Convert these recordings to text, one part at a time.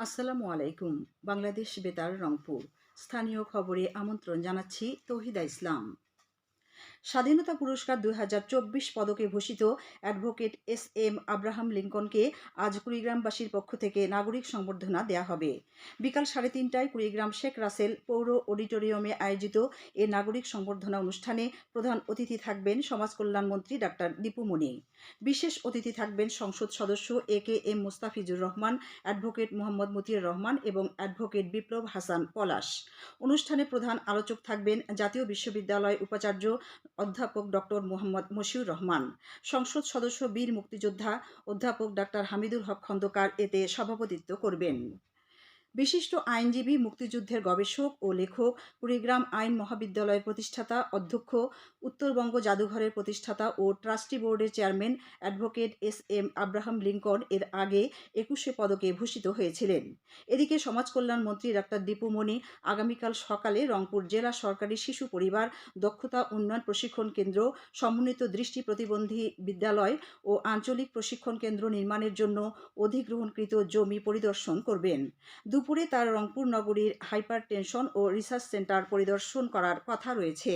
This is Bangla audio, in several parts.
আসসালামু আলাইকুম বাংলাদেশ বেতার রংপুর। স্থানীয় খবরে আমন্ত্রণ জানাচ্ছি তৌহিদা ইসলাম। স্বাধীনতা পুরস্কার দুই হাজার চব্বিশ পদকে ভূষিত অ্যাডভোকেট এস এম আব্রাহাম লিঙ্কনকে আজ কুড়িগ্রামবাসীর পক্ষ থেকে নাগরিক সংবর্ধনা দেয়া হবে। বিকাল সাড়ে তিনটায় কুড়িগ্রাম শেখ রাসেল পৌর অডিটোরিয়ামে আয়োজিত এ নাগরিক সংবর্ধনা অনুষ্ঠানে প্রধান অতিথি থাকবেন সমাজ কল্যাণমন্ত্রী ডাক্তার দীপু মনি। বিশেষ অতিথি থাকবেন সংসদ সদস্য A K M Mustafizur Rahman, advocate Mohammad Motiur Rahman এবং অ্যাডভোকেট বিপ্লব হাসান পলাশ। অনুষ্ঠানে প্রধান আলোচক থাকবেন জাতীয় বিশ্ববিদ্যালয় উপাচার্য অধ্যাপক ডক্টর মোহাম্মদ মশিউর রহমান। সংসদ সদস্য বীর মুক্তিযোদ্ধা অধ্যাপক ডাক্তার হামিদুল হক খন্দকার এতে সভাপতিত্ব করবেন। বিশিষ্ট আইনজীবী, মুক্তিযুদ্ধের গবেষক ও লেখক, কুড়িগ্রাম আইন মহাবিদ্যালয়ের প্রতিষ্ঠাতা, অধ্যক্ষ, উত্তরবঙ্গ জাদুঘরের প্রতিষ্ঠাতা ও ট্রাস্টি বোর্ডের chairman advocate S M Abraham Lincoln এর আগে একুশে পদকে ভূষিত হয়েছিলেন। এদিকে সমাজ কল্যাণ মন্ত্রী ডাক্তার দীপু মনি আগামীকাল সকালে রংপুর জেলা সরকারি শিশু পরিবার দক্ষতা উন্নয়ন প্রশিক্ষণ কেন্দ্র, সমন্বিত দৃষ্টি প্রতিবন্ধী বিদ্যালয় ও আঞ্চলিক প্রশিক্ষণ কেন্দ্র নির্মাণের জন্য অধিগ্রহণকৃত জমি পরিদর্শন করবেন। দুপুরে তার রংপুর নগরীর হাইপার টেনশন ও রিসার্চ সেন্টার পরিদর্শন করার কথা রয়েছে।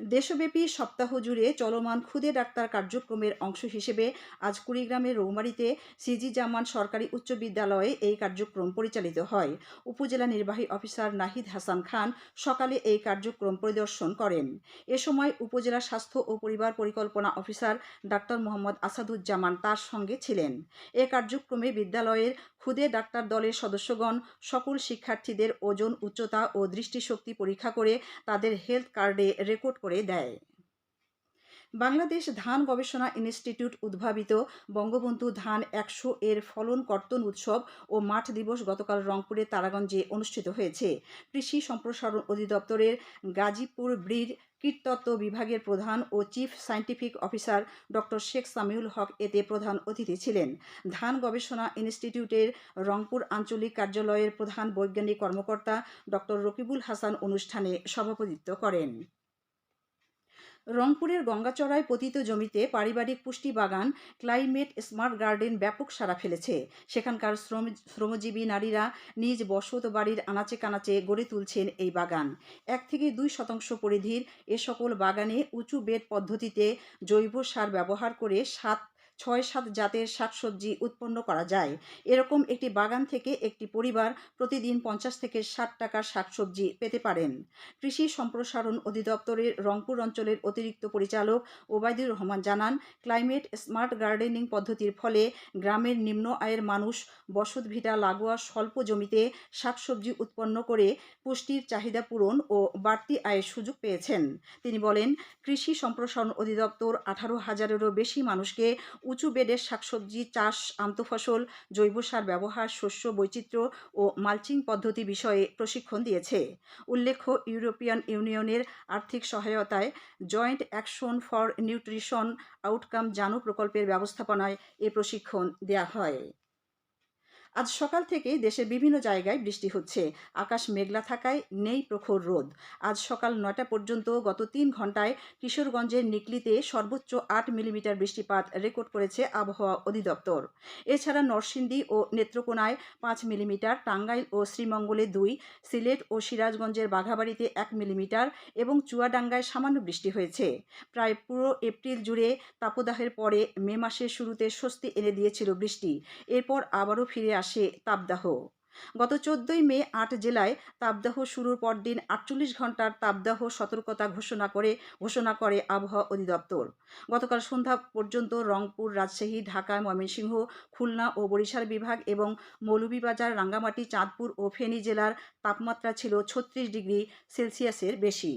দেশব্যাপী সপ্তাহ জুড়ে চলমান খুদে ডাক্তার কার্যক্রমের অংশ হিসেবে আজ কুড়িগ্রামের রৌমারীতে সিজি জামান সরকারি উচ্চ বিদ্যালয়ে এই কার্যক্রম পরিচালিত হয়। উপজেলা নির্বাহী অফিসার নাহিদ হাসান খান সকালে এই কার্যক্রম পরিদর্শন করেন। এ সময় উপজেলা স্বাস্থ্য ও পরিবার পরিকল্পনা অফিসার ডাক্তার মোহাম্মদ আসাদুজ্জামান তার সঙ্গে ছিলেন। এ কার্যক্রমে বিদ্যালয়ের খুদে ডাক্তার দলের সদস্যগণ, সকল শিক্ষার্থীদের ওজন, উচ্চতা ও দৃষ্টিশক্তি পরীক্ষা করে তাদের হেলথ কার্ডে রেকর্ড করে দেয়। বাংলাদেশ ধান গবেষণা ইনস্টিটিউট উদ্ভাবিত বঙ্গবন্ধু ধান একশো এর ফলন কর্তন উৎসব ও মাঠ দিবস গতকাল রংপুরের তারাগঞ্জে অনুষ্ঠিত হয়েছে। কৃষি সম্প্রসারণ অধিদপ্তরের গাজীপুর ব্রিড কীটতত্ত্ব বিভাগের প্রধান ও chief scientific officer doctor Sheikh Samiul Haque এতে প্রধান অতিথি ছিলেন। ধান গবেষণা ইনস্টিটিউটের রংপুর আঞ্চলিক কার্যালয়ের প্রধান বৈজ্ঞানিক কর্মকর্তা ডক্টর রকিবুল হাসান অনুষ্ঠানে সভাপতিত্ব করেন। রংপুরের গঙ্গাচড়ায় পতিত জমিতে পারিবারিক পুষ্টি বাগান, ক্লাইমেট স্মার্ট গার্ডেন ব্যাপক সারা ফেলেছে। সেখানকার শ্রম শ্রমজীবী নারীরা নিজ বসত বাড়ির আনাচে কানাচে গড়ে তুলছেন এই বাগান। এক থেকে দুই শতাংশ পরিধির এ সকল বাগানে উঁচু বেড পদ্ধতিতে জৈব সার ব্যবহার করে সাত ছয় সাত জাতের শাকসবজি উৎপন্ন করা যায়। এরকম একটি বাগান থেকে একটি পরিবার প্রতিদিন পঞ্চাশ থেকে ষাট টাকার শাকসবজি পেতে পারেন। কৃষি সম্প্রসারণ অধিদপ্তরের রংপুর অঞ্চলের অতিরিক্ত পরিচালক ওবায়দুর রহমান জানান, ক্লাইমেট স্মার্ট গার্ডেনিং পদ্ধতির ফলে গ্রামের নিম্ন আয়ের মানুষ বসত ভিটা লাগোয়া স্বল্প জমিতে শাকসবজি উৎপন্ন করে পুষ্টির চাহিদা পূরণ ও বাড়তি আয়ের সুযোগ পেয়েছেন। তিনি বলেন, কৃষি সম্প্রসারণ অধিদপ্তর আঠারো হাজারেরও বেশি মানুষকে উঁচু বেডের শাকসবজি, চাষ আন্তঃফসল জৈব সার ব্যবহার, শস্য বৈচিত্র্য ও মালচিং পদ্ধতি বিষয়ে প্রশিক্ষণ দিয়েছে। উল্লেখ্য, ইউরোপিয়ান ইউনিয়নের আর্থিক সহায়তায় joint action for nutrition outcome JANO প্রকল্পের ব্যবস্থাপনায় এ প্রশিক্ষণ দেয়া হয়। আজ সকাল থেকে দেশের বিভিন্ন জায়গায় বৃষ্টি হচ্ছে। আকাশ মেঘলা থাকায় নেই প্রখর রোদ। আজ সকাল নয়টা পর্যন্ত গত তিন ঘন্টায় কিশোরগঞ্জের নিকলিতে সর্বোচ্চ আট মিলিমিটার বৃষ্টিপাত রেকর্ড করেছে আবহাওয়া অধিদপ্তর। এছাড়া নরসিংদী ও নেত্রকোনায় পাঁচ মিলিমিটার, টাঙ্গাইল ও শ্রীমঙ্গলে দুই, সিলেট ও সিরাজগঞ্জের বাঘাবাড়িতে এক মিলিমিটার এবং চুয়াডাঙ্গায় সামান্য বৃষ্টি হয়েছে। প্রায় পুরো এপ্রিল জুড়ে তাপদাহের পরে মে মাসের শুরুতে স্বস্তি এনে দিয়েছিল বৃষ্টি। এরপর আবারও ফিরে আসে তাপদাহ। গত চোদ্দই মে আট জেলায় তাপদাহ শুরুর পরদিন আটচল্লিশ ঘণ্টার তাপদাহ সতর্কতা ঘোষণা করে ঘোষণা করে আবহাওয়া অধিদপ্তর। গতকাল সন্ধ্যা পর্যন্ত রংপুর, রাজশাহী, ঢাকা, ময়মনসিংহ, খুলনা ও বরিশাল বিভাগ এবং মৌলভীবাজার, রাঙ্গামাটি, চাঁদপুর ও ফেনী জেলার তাপমাত্রা ছিল ছত্রিশ ডিগ্রি সেলসিয়াসের বেশি।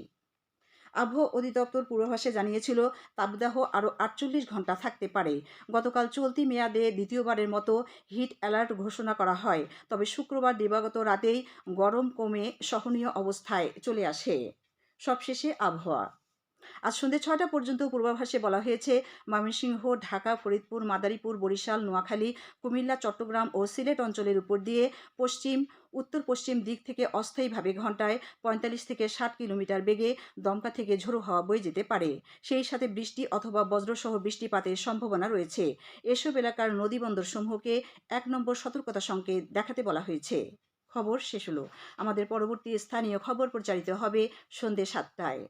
আবহাওয়া অধিদপ্তর পূর্বাভাসে জানিয়েছিল, তাপদাহ আরও আটচল্লিশ ঘণ্টা থাকতে পারে। গতকাল চলতি মেয়াদে দ্বিতীয়বারের মতো হিট অ্যালার্ট ঘোষণা করা হয়। তবে শুক্রবার দিবাগত রাতেই গরম কমে সহনীয় অবস্থায় চলে আসে। সবশেষে আবহাওয়া। আজ সন্ধ্যে ছটা পর্যন্ত পূর্বাভাসে বলা হয়েছে, ময়মনসিংহ, ঢাকা, ফরিদপুর, মাদারীপুর, বরিশাল, নোয়াখালী, কুমিল্লা, চট্টগ্রাম ও সিলেট অঞ্চলের উপর দিয়ে পশ্চিম উত্তর পশ্চিম দিক থেকে অস্থায়ীভাবে ঘন্টায় পঁয়তাল্লিশ থেকে ষাট কিলোমিটার বেগে দমকা থেকে ঝোড়ো হওয়া বয়ে যেতে পারে। সেই সাথে বৃষ্টি অথবা বজ্রসহ বৃষ্টিপাতের সম্ভাবনা রয়েছে। এসব এলাকার নদীবন্দর সমূহকে এক নম্বর সতর্কতা সংকেত দেখাতে বলা হয়েছে। খবর শেষ হলো। আমাদের পরবর্তী স্থানীয় খবর প্রচারিত হবে সন্ধ্যে সাতটায়।